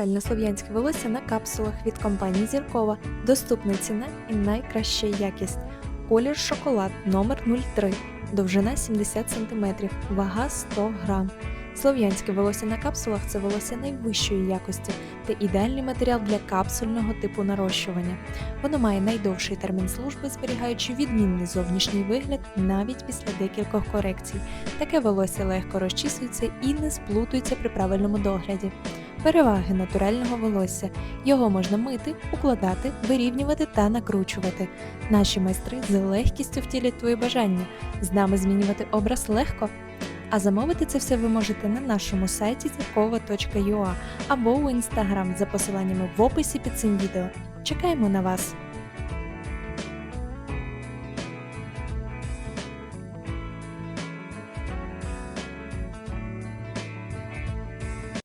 Натуральне слов'янське волосся на капсулах від компанії Зіркова. Доступна ціна і найкраща якість. Колір шоколад номер 03, довжина 70 см, вага 100 грам. Слов'янське волосся на капсулах це волосся найвищої якості та ідеальний матеріал для капсульного типу нарощування. Воно має найдовший термін служби, зберігаючи відмінний зовнішній вигляд навіть після декількох корекцій. Таке волосся легко розчісується і не сплутується при правильному догляді. Переваги натурального волосся. Його можна мити, укладати, вирівнювати та накручувати. Наші майстри з легкістю втілять твої бажання. З нами змінювати образ легко. А замовити це все ви можете на нашому сайті церкова.ua або у інстаграм за посиланнями в описі під цим відео. Чекаємо на вас!